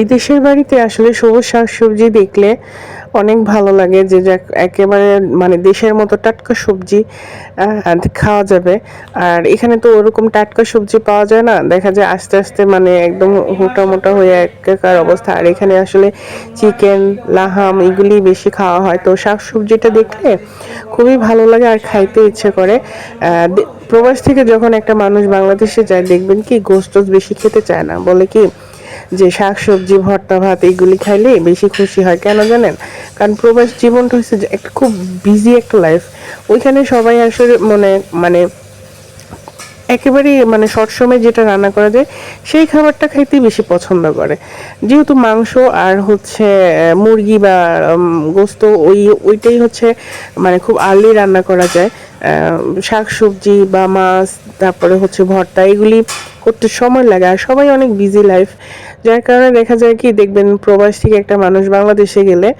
বিদেশের বাড়িতে আসলে সবুজ শাকসবজি দেখলে অনেক ভালো লাগে যে যাক, একেবারে মানে দেশের মতো টাটকা সবজি খাওয়া যাবে। আর এখানে তো ওরকম টাটকা সবজি পাওয়া যায় না, দেখা যায় আস্তে আস্তে মানে একদম মোটা মোটা হয়ে একাকার অবস্থা। আর এখানে আসলে চিকেন, লাহাম এগুলি বেশি খাওয়া হয়। তো শাকসবজিটা দেখলে খুবই ভালো লাগে আর খাইতে ইচ্ছে করে। প্রবাস থেকে যখন একটা মানুষ বাংলাদেশে যায়, দেখবেন কি গোস্ত বেশি খেতে চায় না। বলে কি যে শাক, সবজি, ভর্তা, ভাত এইগুলি খাইলে বেশি খুশি হয়। কেন জানেন? কারণ প্রবাস জীবনটা হচ্ছে একটা খুব বিজি একটা লাইফ ওইখানে সবাই আসলে মনে মানে একেবারেই মানে সবসময় যেটা রান্না করা যায়, সেই খাবারটা খাইতে বেশি পছন্দ করে। যেহেতু মাংস আর হচ্ছে মুরগি বা গোস্ত ওই, ওইটাই হচ্ছে মানে খুব আর্লি রান্না করা যায়। শাক সবজি বা মাছ, তারপরে হচ্ছে ভর্তা, এগুলি করতে সময় লাগে। আর সবাই অনেক বিজি লাইফ যার কারণে দেখা যায় কি, দেখবেন প্রবাস থেকে একটা মানুষ বাংলাদেশে গেলে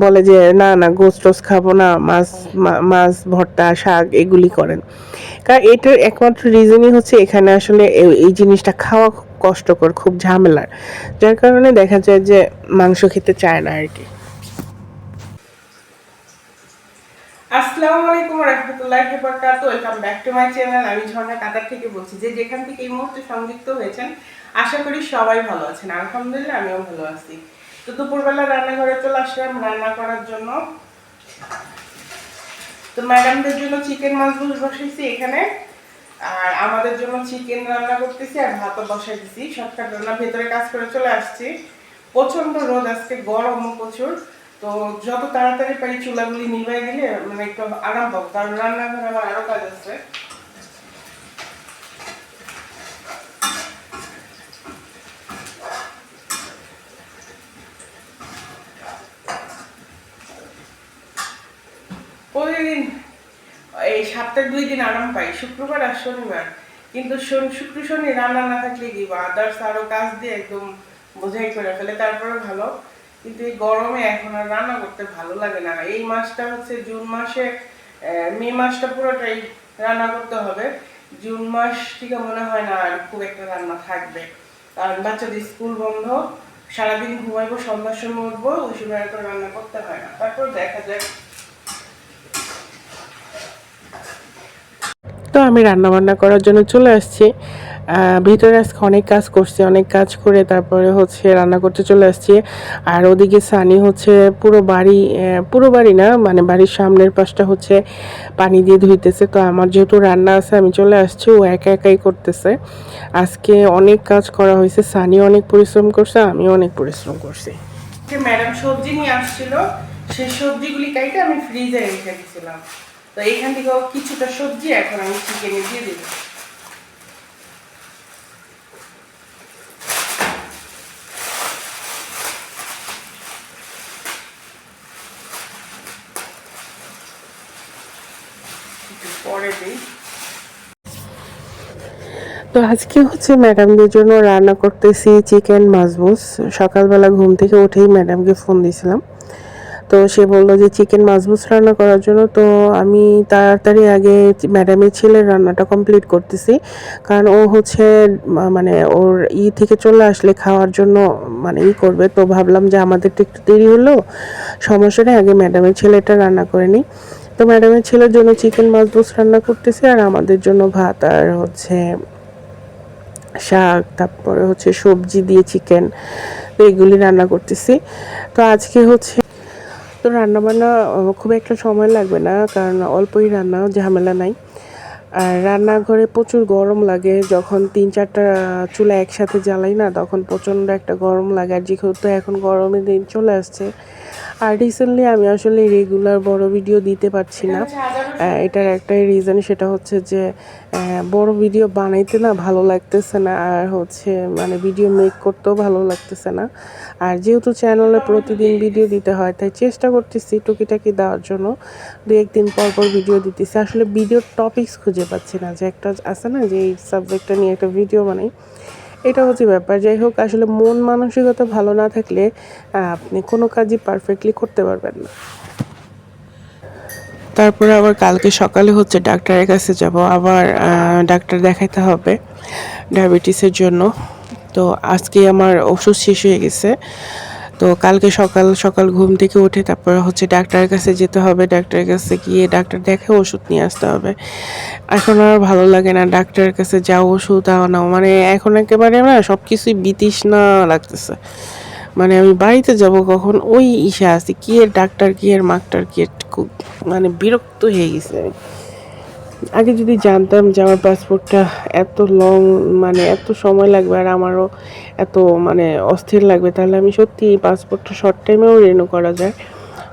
বলে যে, না না, গোস্ত টোস খাব না, মাছ মাছ, ভর্তা, শাক, এগুলি করেন। কারণ এটার একমাত্র রিজনই হচ্ছে এখানে আসলে এই- জিনিসটা খাওয়া খুব কষ্টকর, খুব ঝামেলার। যার কারণে দেখা যায় যে মাংস খেতে চায় না আর কি। আসসালামু আলাইকুম রহমতুল্লাহি বরকাত welcome back to my channel আমি ঝর্ণা কাতার থেকে বলছি যে যেখান থেকে এই মুহূর্তে সংযুক্ত হয়েছেন, আশা করি সবাই ভালো আছেন। আলহামদুলিল্লাহ, আমিও ভালো আছি। তো দুপুরবেলা রান্নাঘরে চলে আসলাম রান্না করার জন্য। তো ম্যাডামদের জন্য চিকেন মাছ এখানে। আর আমাদের জন্য চিকেন রান্না করতেছি আর ভাতও বসাই দিছি শর্টকাট রান্না ভেতরে কাজ করে চলে আসছি। প্রচণ্ড রোদ আজকে, গরমও প্রচুর। তো যত তাড়াতাড়ি পারি চুলাগুলি নিভাই দিলে মানে একটু আরাম পাবো, কারণ রান্নাঘরে আমার আরও কাজ আছে। প্রতিদিন, এই সপ্তাহে দুই দিন আরাম পাই, শুক্রবার আর শনিবার। কিন্তু শুক্র, শনি রান্না না থাকলে কি বা আদার্স আরও কাজ দিয়ে একদম বোঝাই করে ফেলে তারপরে ভালো। কিন্তু এই গরমে এখন আর রান্না করতে ভালো লাগে না। এই মাসটা হচ্ছে জুন মাসে মে মাসটা পুরোটাই রান্না করতে হবে। জুন মাস থেকে মনে হয় না আর খুব একটা রান্না থাকবে। কারণ বাচ্চাদের স্কুল বন্ধ, সারাদিন ঘুমাইবো, সন্ধ্যার সময় উঠবো, ওই সময় আর তো রান্না করতে হয় না। তারপর দেখা যায় তো আমি রান্না বান্না করার জন্য চলে আসছি। ভিতরে আজকে অনেক কাজ করছি, অনেক কাজ করে তারপরে হচ্ছে রান্না করতে চলে আসছি। আর ওদিকে সানি হচ্ছে পুরো বাড়ি পুরো বাড়ি না মানে বাড়ির সামনের পাশটা হচ্ছে পানি দিয়ে ধুইতেছে। তো আমার যেহেতু রান্না আছে, আমি চলে আসছি, ও একা একাই করতেছে। আজকে অনেক কাজ করা হয়েছে, সানি অনেক পরিশ্রম করছে, আমিও অনেক পরিশ্রম করছি। ম্যাডাম সবজি নিয়ে আসছিল, সেই সবজিগুলি কাইটে আমি ফ্রিজে রেখে দিয়েছিলাম তো এইখান থেকে কিছুটা সবজি এখন আমি চিকেনে দিয়ে দিই একটু পরে দিই তো আজকে হচ্ছে ম্যাডামদের জন্য রান্না করতেছি চিকেন মাছবুস সকালবেলা ঘুম থেকে উঠেই ম্যাডামকে ফোন দিয়েছিলাম। তো সে বলল যে, চিকেন মাছবুস রান্না করার জন্য তো আমি তাড়াতাড়ি আগে ম্যাডামের ছেলের রান্নাটা কমপ্লিট করতেছি। কারণ ও হচ্ছে মানে ওর ই থেকে চলে আসলে খাওয়ার জন্য মানে ই করবে। তো ভাবলাম যে, আমাদের তো একটু দেরি হলো। সমস্যা নেই আগে ম্যাডামের ছেলেটা রান্না করে নিই। তো ম্যাডামের ছেলের জন্য চিকেন মাছবুস রান্না করতেছি আর আমাদের জন্য ভাত আর হচ্ছে শাক, তারপরে হচ্ছে সবজি দিয়ে চিকেন এগুলি রান্না করতেছি। তো আজকে হচ্ছে তো রান্না বান্না খুব একটা সময় লাগবে না, কারণ অল্পই রান্না, ঝামেলা নাই। আর রান্নাঘরে প্রচুর গরম লাগে, যখন তিন চারটা চুলা একসাথে জ্বালাই না, তখন প্রচণ্ড একটা গরম লাগে। আর যেহেতু এখন গরমের দিন চলে আসছে আর রিসেন্টলি আমি আসলে রেগুলার বড় ভিডিও দিতে পারছি না। এটার একটাই রিজন সেটা হচ্ছে যে বড় ভিডিও বানাইতে না ভালো লাগতেছে না, আর হচ্ছে মানে ভিডিও মেক করতেও ভালো লাগতেছে না। আর যেহেতু চ্যানেলে প্রতিদিন ভিডিও দিতে হয়, তাই চেষ্টা করতেছি টুকিটাকি দেওয়ার জন্য। দু একদিন পর পর ভিডিও দিতেছি। আসলে ভিডিওর টপিকস খুঁজে পাচ্ছি না। যে একটা আছে না, যে এই সাবজেক্টটা নিয়ে একটা ভিডিও বানাই। এটা হচ্ছে ব্যাপার। যাই হোক, আসলে মন মানসিকতা ভালো না থাকলে আপনি কোনো কাজই পারফেক্টলি করতে পারবেন না। তারপরে আবার কালকে সকালে হচ্ছে ডাক্তারের কাছে যাব। আবার ডাক্তার দেখাইতে হবে ডায়াবেটিসের জন্য। তো আজকে আমার ওষুধ শেষ হয়ে গেছে। তো কালকে সকাল সকাল ঘুম থেকে উঠে তারপর হচ্ছে ডাক্তারের কাছে যেতে হবে। ডাক্তারের কাছে গিয়ে ডাক্তার দেখে ওষুধ নিয়ে আসতে হবে। এখন আর ভালো লাগে না ডাক্তারের কাছে যাও, ওষুধ আনাও মানে এখন একেবারে না সব কিছুই বিতৃষ্ণা লাগতেছে। মানে আমি বাড়িতে যাব কখন ওই ইসে আছি, কি এর ডাক্তার, কি এর মাস্টার কি মানে বিরক্ত হয়ে গেছে আমি। আগে যদি জানতাম যে আমার পাসপোর্টটা এত লং মানে এত সময় লাগবে আর আমারও এত মানে অস্থির লাগবে, তাহলে আমি সত্যি এই পাসপোর্টটা শর্ট টাইমেও রেনু করা যায়।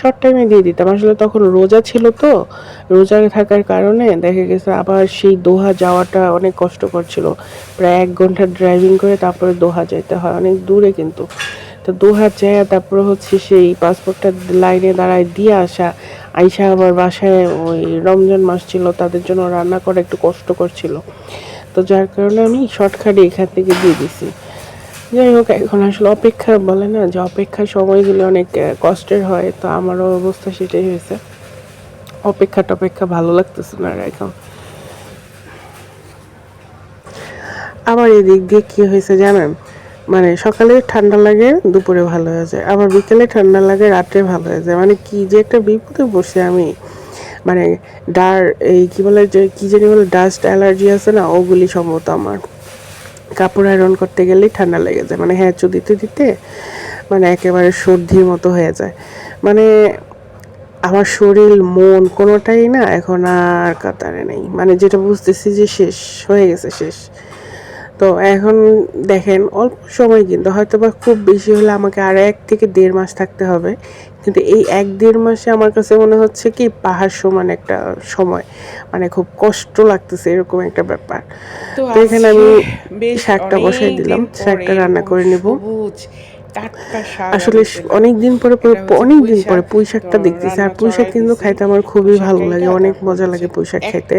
শর্ট টাইমে দিয়ে দিতাম। আসলে তখন রোজা ছিল তো, রোজা থাকার কারণে দেখা গেছে আবার সেই দোহা যাওয়াটা অনেক কষ্টকর ছিল। প্রায় এক ঘণ্টা ড্রাইভিং করে তারপরে দোহা যেতে হয়, অনেক দূরে কিন্তু। তো দোহা যায়, তারপরে হচ্ছে সেই পাসপোর্টটা লাইনে দাঁড়ায় দিয়ে আসা আইসা আবার বাসায় ওই রমজান মাস ছিল, তাদের জন্য রান্না করা একটু কষ্টকর ছিল। তো যার কারণে আমি শর্টকাটে এখান থেকে দিয়ে দিছি। যাই হোক, এখন আসলে অপেক্ষা বলে না যে অপেক্ষার সময়গুলো অনেক কষ্টের হয়, তো আমারও অবস্থা সেটাই হয়েছে। অপেক্ষা টপেক্ষা ভালো লাগতেছে না এখন। আবার এদিক দিয়ে কী হয়েছে জানেন? মানে সকালে ঠান্ডা লাগে, দুপুরে ভালো হয়ে যায়। আবার বিকেলে ঠান্ডা লাগে, রাত্রে ভালো হয়ে যায়। মানে কি যে একটা বিপদে বসে আমি। মানে ডার, এই কি বলে যে, কি জানি বলে ডাস্ট অ্যালার্জি আছে না, ওগুলি সম্ভবত আমার। কাপড় আয়রন করতে গেলেই ঠান্ডা লেগে যায়। মানে হ্যাঁ দিতে দিতে মানে একেবারে সর্দির মতো হয়ে যায়। মানে আমার শরীর, মন কোনোটাই না এখন আর কাতারে নেই। মানে যেটা বুঝতেছি যে শেষ, হয়ে গেছে শেষ। তো এখন দেখেন অল্প সময় কিন্তু হয়তো বা খুব বেশি হলে আমাকে আর এক থেকে দেড় মাস থাকতে হবে। কিন্তু এই এক দেড় মাসে আমার কাছে মনে হচ্ছে কি পাহাড় সমান একটা সময়। মানে খুব কষ্ট লাগতেছে এরকম একটা ব্যাপার। তো এখানে আমি শাকটা বসাই দিলাম শাকটা রান্না করে নেব। আসলে অনেক দিন পরে পরে অনেক দিন পরে পুঁই শাকটা দেখতেছি। আর পুঁই শাক কিন্তু খাইতে আমার খুবই ভালো লাগে অনেক মজা লাগে পুঁই শাক খাইতে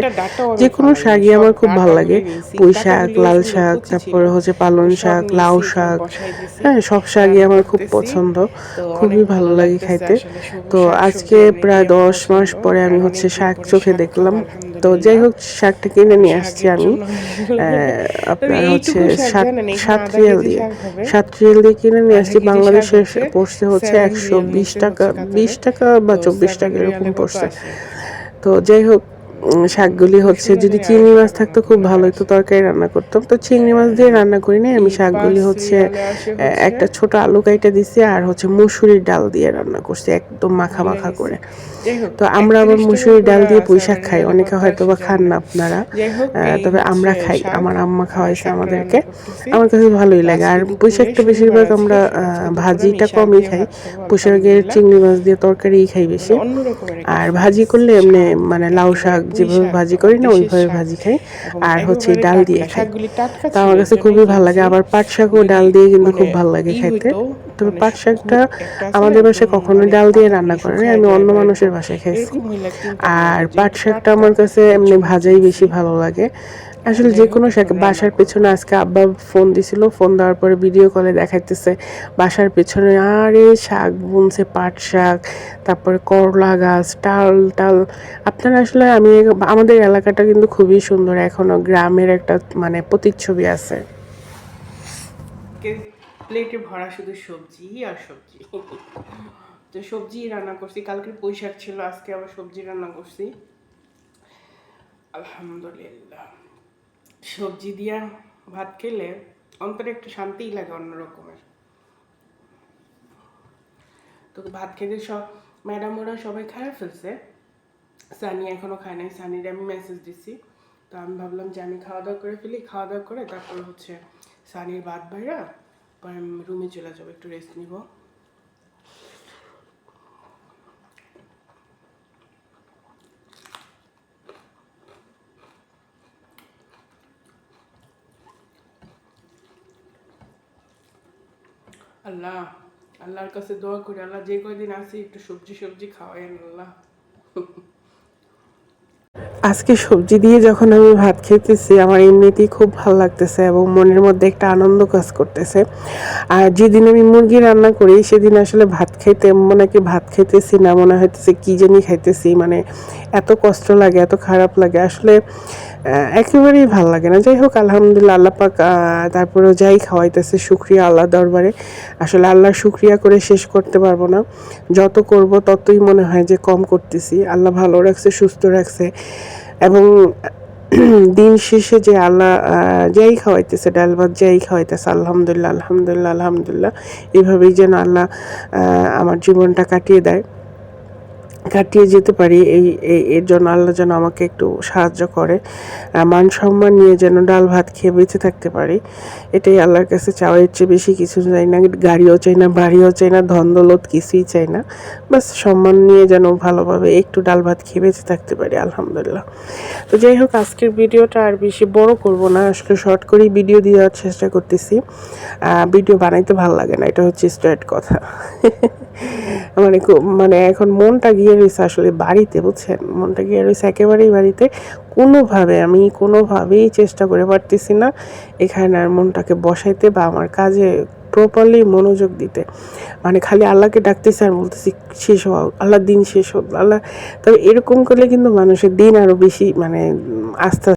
যে কোনো শাকই আমার খুব ভালো লাগে। পুঁই শাক লাল শাক তারপরে হচ্ছে পালং শাক লাউ শাক। হ্যাঁ সব শাকই আমার খুব পছন্দ। খুবই ভালো লাগে খাইতে। তো আজকে প্রায় দশ মাস পরে আমি হচ্ছে শাক চোখে দেখলাম। তো যাই হোক শাকটা কিনে নিয়ে আসছি আমি। আপনার হচ্ছে সাত সাত রিয়াল দিয়ে সাত রিয়াল দিয়ে কিনে নিয়ে আসছি। বাংলাদেশে পড়ছে হচ্ছে একশো বিশ টাকা বিশ টাকা বা চব্বিশ টাকা এরকম পড়ছে তো যাই হোক শাকগুলি হচ্ছে যদি চিংড়ি মাছ থাকতো খুব ভালো একটু তরকারি রান্না করতাম। তো চিংড়ি মাছ দিয়ে রান্না করি না আমি শাকগুলি হচ্ছে একটা ছোট আলু কাইটা দিছি আর হচ্ছে মুসুরির ডাল দিয়ে রান্না করছি একদম মাখা মাখা করে। তো আমরা আবার মুসুরির ডাল দিয়ে পুঁই শাক খাই অনেকে হয়তো বা খান না আপনারা। তবে আমরা খাই আমার আম্মা খাওয়াইছে আমাদেরকে আমার কাছে ভালোই লাগে আর পুঁই শাকটা বেশিরভাগ আমরা ভাজিটা কমই খাই পুঁই শাকের চিংড়ি মাছ দিয়ে তরকারি খাই বেশি। আর ভাজি করলে এমনি মানে লাউ শাক যেভাবে ভাজি করি না ওইভাবে ভাজি খাই। আর হচ্ছে ডাল দিয়ে খাই। তা আমার কাছে খুবই ভালো লাগে। আবার পাট শাকও ডাল দিয়ে কিন্তু খুব ভালো লাগে খাইতে তবে পাট শাকটা আমাদের বাসায় কখনো ডাল দিয়ে রান্না করে না। আমি অন্য মানুষের বাসায় খাইছি আর পাট শাকটা আমার কাছে এমনি ভাজাই বেশি। ভালো লাগে। আসলে যে কোনো শাক বাসার পেছনে আজকে আব্বা ফোন দিছিল ফোন দেওয়ার পরে ভিডিও কলে দেখাইতেছে বাসার পেছনে আরে শাক বুনছে পাট শাক তারপরে করলা গাছ টাল টাল। আপনারা আসলে আমি আমাদের এলাকাটা কিন্তু খুবই সুন্দর এখনও গ্রামের একটা মানে প্রতিচ্ছবি আছে। প্লেটে ভরা শুধু সবজি আর সবজি। তো সবজি রান্না করছি কালকে পুঁই শাক ছিল আজকে আবার সবজি রান্না করছি। আলহামদুলিল্লাহ। সবজি দিয়া ভাত খেলে অন্তরে একটু শান্তিই লাগে অন্য রকমের। তো ভাত খেতে সব ম্যাডাম ওরা সবাই খায় ফেলছে। সানি এখনও খায় নাই, সানির আমি মেসেজ দিছি। তো আমি ভাবলাম যে আমি খাওয়া দাওয়া করে ফেলি খাওয়া দাওয়া করে তারপর হচ্ছে সানির ভাত আমি রুমে চলে যাব, একটু রেস্ট নিব। আল্লাহ, আল্লাহর কাছে দোয়া করি, আল্লাহ যে কয়দিন আসি একটু সবজি সবজি খাওয়াই আল্লাহ। আজকে সবজি দিয়ে যখন আমি ভাত খেতেছি, আমার এমনিতেই খুব ভালো লাগতেছে এবং মনের মধ্যে একটা আনন্দ কাজ করতেছে। আর যেদিন আমি মুরগি রান্না করি, সেদিন আসলে ভাত খাইতে মনে কি ভাত খাইতেছি না, মনে হইতেছে কি জানি খাইতেছি মানে এত কষ্ট লাগে, এত খারাপ লাগে। আসলে একেবারেই ভালো লাগে না। যাই হোক আলহামদুলিল্লাহ আল্লাহ পাক আহ, তারপরেও যাই খাওয়াইতেছে শুক্রিয়া আল্লাহ দরবারে। আসলে আল্লাহর শুক্রিয়া করে শেষ করতে পারব না। যত করব ততই মনে হয় যে কম করতেছি। আল্লাহ ভালো রাখছে সুস্থ রাখছে। এবং দিন শেষে যে আল্লাহ যাই খাওয়াইতেছে ডাল ভাত যাই খাওয়াইতেছে আলহামদুলিল্লাহ আলহামদুলিল্লাহ আলহামদুলিল্লাহ এভাবেই যেন আল্লাহ আমার জীবনটা কাটিয়ে দেয়। কাটিয়ে যেতে পারি, এই এর জন্য আল্লাহ যেন আমাকে একটু সাহায্য করে। মান সম্মান নিয়ে যেন ডাল ভাত খেয়ে বেঁচে থাকতে পারি, এটাই আল্লাহর কাছে চাওয়া। এর চেয়ে বেশি কিছু চাই না, গাড়িও চাই না, বাড়িও চাই না, ধন দৌলত কিছুই চাই না। বাস সম্মান নিয়ে যেন ভালোভাবে একটু ডাল ভাত খেয়ে বেঁচে থাকতে পারি, আলহামদুলিল্লাহ। তো যাই হোক, আজকের ভিডিওটা আর বেশি বড় করব না, আজকে শর্ট করেই ভিডিও দেওয়ার চেষ্টা করতেছি। ভিডিও বানাইতে ভালো লাগে না, এটা হচ্ছে স্ট্রেট কথা। মানে মানে এখন মনটা গিয়ে রয়েছে আসলে বাড়িতে, বুঝছেন? মনটা গিয়ে রয়েছে একেবারেই বাড়িতে। কোনোভাবে আমি কোনোভাবেই চেষ্টা করে পারতেছি না এখানে আর মনটাকে বসাইতে বা আমার কাজে প্রপারলি মনোযোগ দিতে। মানে খালি আল্লাহকে ডাকতেছি আর বলতেছি, শেষ হওয়া আল্লাহ দিন শেষ হোক, আল্লাহ তবে এরকম করলে কিন্তু মানুষের দিন আরও বেশি মানে আস্তে